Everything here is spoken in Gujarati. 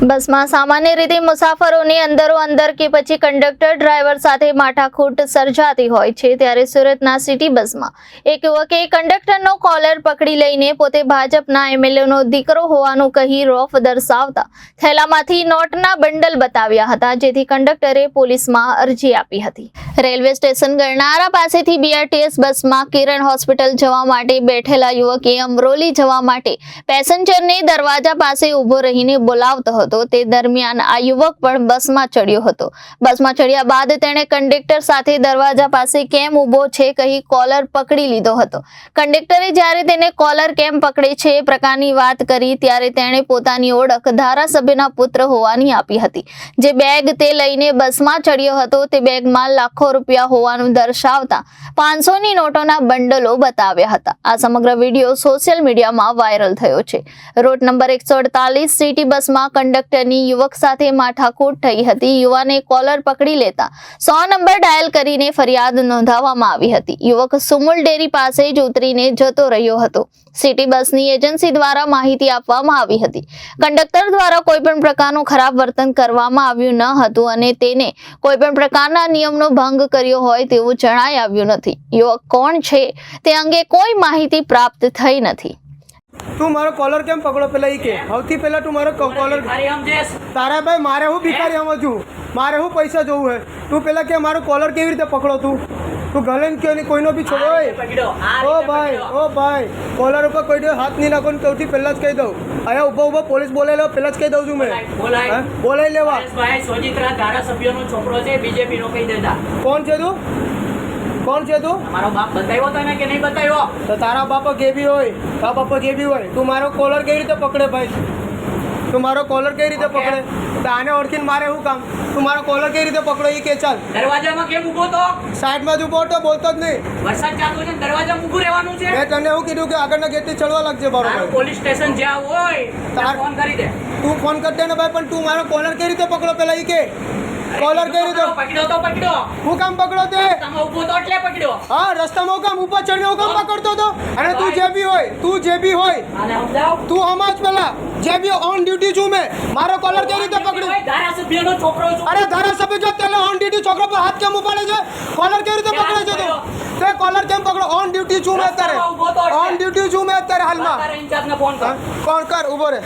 બસમાં સામાન્ય રીતે મુસાફરોની અંદરો અંદર કે પછી કંડક્ટર ડ્રાઈવર સાથે માથાકૂટ સર્જાતી હોય છે ત્યારે સુરતના સિટી બસમાં એક યુવકે કંડક્ટરનો કોલર પકડી લઈને પોતે ભાજપના એમએલએનો દીકરો હોવાનું કહી રોફ દર્શાવતા થેલામાંથી નોટના બંડલ બતાવ્યા હતા, જેથી કંડક્ટરે પોલીસમાં અરજી આપી હતી. રેલવે સ્ટેશન ગરનારા પાસેથી બીઆરટીએસ બસમાં કિરણ હોસ્પિટલ જવા માટે બેઠેલા યુવકે અમરોલી જવા માટે પેસેન્જરને દરવાજા પાસે ઊભો રહીને બોલાવતો હતો. તે દરમિયાન આ યુવક પણ બસમાં ચડ્યો હતો. બસમાં ચડ્યા બાદ તેણે કંડક્ટર સાથે દરવાજા પાસે કેમ ઊભો છે કહી કોલર પકડી લીધો હતો. કંડક્ટરે જ્યારે તેને કોલર કેમ પકડે છે એ પ્રકારની વાત કરી ત્યારે તેણે પોતાની ઓળખ ધારાસભ્યના પુત્ર હોવાની આપી હતી. જે બેગ તે લઈને બસમાં ચડ્યો હતો તે બેગમાં લાખો રૂપિયા હોવાનું દર્શાવતા પાંચસોની નોટોના બંડલો બતાવ્યા હતા. આ સમગ્ર વીડિયો સોશિયલ મીડિયામાં વાયરલ થયો છે. રોડ નંબર એકસો અડતાલીસ સિટી બસમાં કંડક્ટરની યુવક સાથે માથાકૂટ થઈ હતી. યુવાને કોલર પકડી લેતા સો નંબર ડાયલ કરીને ફરિયાદ નોંધાવવામાં આવી હતી. યુવક સુમુલ ડેરી પાસે જ ઉતરીને જતો રહ્યો હતો. સિટી બસની એજન્સી દ્વારા માહિતી આપવામાં આવી હતી. કંડક્ટર દ્વારા કોઈ પણ પ્રકારનું ખરાબ વર્તન કરવામાં આવ્યું ન હતું અને તેને કોઈ પણ પ્રકારના નિયમનો ભંગ કર્યો હોય તેવું જણાઈ આવ્યું નથી. યુવક કોણ છે તે અંગે કોઈ માહિતી પ્રાપ્ત થઈ નથી. તું મારો કોલર કેમ પકડો પેલા ઈ કે? સૌથી પહેલા તું મારો કોલર તારા ભાઈ મારે હું ભિખારી આવું છું. મારે હું પૈસા જોવું હે. તું પેલા કે મારો કોલર કેવી રીતે પકડો તું? તું ગલે ને કયો નહીં કોઈનો બી આ છોડો રીતે પકડ્યો, આ ઓ ભાઈ ઓ ભાઈ કોલર ઉપર કોઈ દિવસ હાથ નહીં નાખો ને સૌથી પહેલા જ કહી દઉં. અહીંયા ઊભો ઊભો પોલીસ બોલાવી લેવા પહેલા જ કહી દઉં છું મેં. બોલાવી લેવા. સોજિત્રા ધારાસભ્યનો છોકરો છે બીજેપી નો કહી દેતા. કોણ છે તું? કોણ છે તું? મારો બાપ બતાવ્યો તને કે નહીં બતાવ્યો? તો તારા બાપા જે બી હોય તારા બાપા જે બી હોય. તું મારો કોલર કેવી રીતે પકડે ભાઈ? તું મારો કોલર કેવી રીતે પકડે? તો આને ઓળખીને મારે શું કામ? તું મારો કોલર કેવી રીતે પકડો એ કે ચાલ. દરવાજામાં કેમ ઊભો તો? સાઈડમાં જ ઊભો તો બોલતો જ નહીં. વરસાદ ચાલુ છે દરવાજામાં ઊભું રહેવાનું છે? મેં તને એવું કીધું કે આગળના ગેટથી ચડવા લાગજે બરોબર પોલીસ સ્ટેશન જ્યાં હોય તાર- ફોન કરી દે. તું ફોન કરી દે ને ભાઈ પણ તું મારો કોલર કેવી રીતે પકડો પેલા એ કે? કોલર કેવી રીતે પકડો તો પકડો. હું કામ પકડો તે? તમે ઊભો તો એટલે પકડ્યો. હા રસ્તામાં કામ? ઉપર ચડ્યો કામ પકડતો તો અને તું જે બી હોય તું જે બી હોય તું હમણાં જ પેલા જે બી ઓન ડ્યુટી છું મેં. મારો કોલર કેવી રીતે પકડ્યો? છોકરો અરે ધારાસભ્ય જો તેલે ઓન ડ્યુટી છોકરો પર હાથ કેમ ઉપાડે છે? કોલર કેવી રીતે પકડે છે તું? તે કોલર કેમ પકડો? ઓન ડ્યુટી છું મેં અત્યારે. ઓન ડ્યુટી છું મેં અત્યારે હાલમાં. કોણ કર. ઊભો રે